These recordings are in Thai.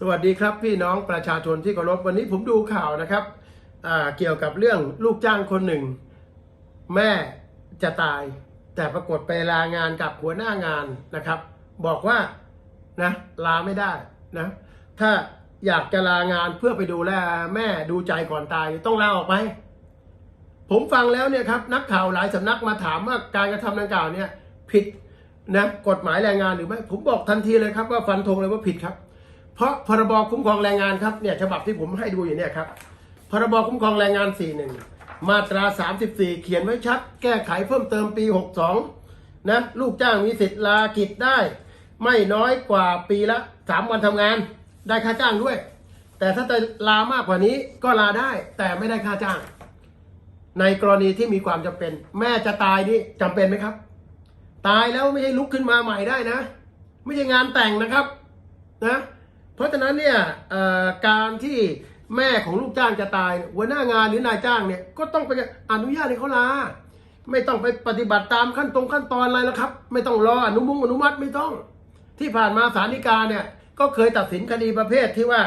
สวัสดีครับพี่น้องประชาชนที่เคารพวันนี้ผมดูข่าวนะครับเกี่ยวกับเรื่องลูกจ้างคนหนึ่ง แม่จะตาย แต่ปรากฏไปลางานกับหัวหน้างานนะครับ บอกว่านะลาไม่ได้นะถ้าอยากจะลางานเพื่อไปดูแลแม่ดูใจก่อนตายต้องลาออกไปผมฟังแล้วเนี่ยครับนักข่าวหลายสำนักมาถามว่าการกระทำดังกล่าวเนี่ยผิดนะกฎหมายแรงงานหรือไม่ผมบอกทันทีเลยครับว่าฟันธงเลยว่าผิดครับ เพราะพรบคุ้มครองแรงงานครับเนี่ยฉบับที่ผมให้ดูอยู่เนี่ยครับพรบคุ้มครองแรงงาน 41 มาตรา 34 เขียนไว้ชัด แก้ไขเพิ่มเติมปี 62 นะลูกจ้างมีสิทธิ์ลากิจได้ ไม่น้อยกว่าปีละ 3 วันทำงาน ได้ค่าจ้างด้วย แต่ถ้าจะลามากกว่านี้ก็ลาได้แต่ไม่ได้ค่าจ้าง ในกรณีที่มีความจำเป็น แม่จะตายนี่จำเป็นไหมครับ ตายแล้วไม่ใช่ลุกขึ้นมาใหม่ได้นะ ไม่ใช่งานแต่งนะครับนะ เพราะฉะนั้นเนี่ยการที่แม่ของลูกจ้างจะตายหัวหน้างานหรือนายจ้างเนี่ยก็ต้องไปอนุญาตให้เขาลาไม่ต้องไปปฏิบัติตามขั้นตรงขั้นตอนอะไรแล้วครับ ไม่ต้องรออนุมุงอนุมัติไม่ต้อง ที่ผ่านมาศาลฎีกาเนี่ยก็เคยตัดสินคดีประเภทที่ว่า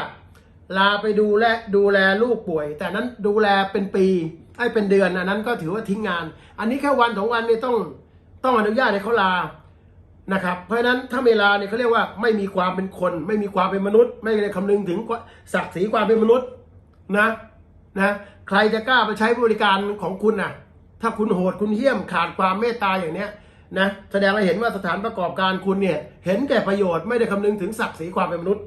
ลาไปดูแลดูแลลูกป่วย แต่นั้นดูแลเป็นปีไอ้เป็นเดือนอันนั้นก็ถือว่าทิ้งงาน อันนี้แค่วันสองวันนี่ต้องต้องอนุญาตให้เขาลา นะครับ เพราะฉะนั้นถ้าไม่ลาเนี่ยเขาเรียกว่าไม่มีความเป็นคน ไม่มีความเป็นมนุษย์ ไม่ได้คำนึงถึงศักดิ์ศรีความเป็นมนุษย์นะนะใครจะกล้าไปใช้บริการของคุณน่ะ ถ้าคุณโหดคุณเหี้ยมขาดความเมตตาอย่างเนี้ยนะแสดงให้เห็นว่าสถานประกอบการคุณเนี่ยเห็นแก่ประโยชน์ไม่ได้คำนึงถึงศักดิ์ศรีความเป็นมนุษย์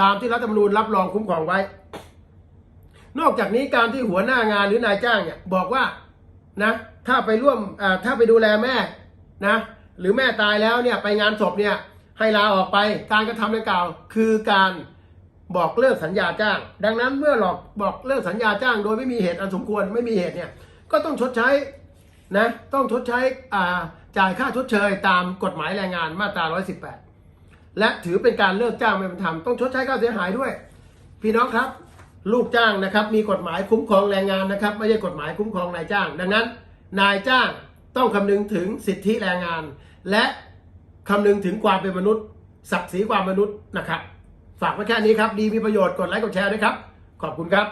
ตามที่รัฐธรรมนูญรับรองคุ้มครองไว้ นอกจากนี้การที่หัวหน้างานหรือนายจ้างเนี่ยบอกว่านะถ้าไปร่วมถ้าไปดูแลแม่นะ หรือแม่ตายแล้วเนี่ยไปงานศพเนี่ยให้ลาออกไปการกระทำดังกล่าวคือการบอกเลิกสัญญาจ้าง ดังนั้นเมื่อหลอกบอกเลิกสัญญาจ้าง โดยไม่มีเหตุอันสมควรไม่มีเหตุเนี่ยก็ต้องชดใช้นะต้องชดใช้จ่ายค่าชดเชยตามกฎหมายแรงงานมาตรา 118 และถือเป็นการเลิกจ้างไม่เป็นธรรมต้องชดใช้ค่าเสียหายด้วย พี่น้องครับ ลูกจ้างนะครับมีกฎหมายคุ้มครองแรงงานนะครับ ไม่ใช่กฎหมายคุ้มครองนายจ้าง ดังนั้น นายจ้าง ต้องคำนึงถึงสิทธิแรงงาน และคำนึงถึงความเป็นมนุษย์ ศักดิ์ศรีความมนุษย์นะครับ ฝากไว้แค่นี้ครับ ดีมีประโยชน์กดไลค์กดแชร์ด้วยครับ ขอบคุณครับ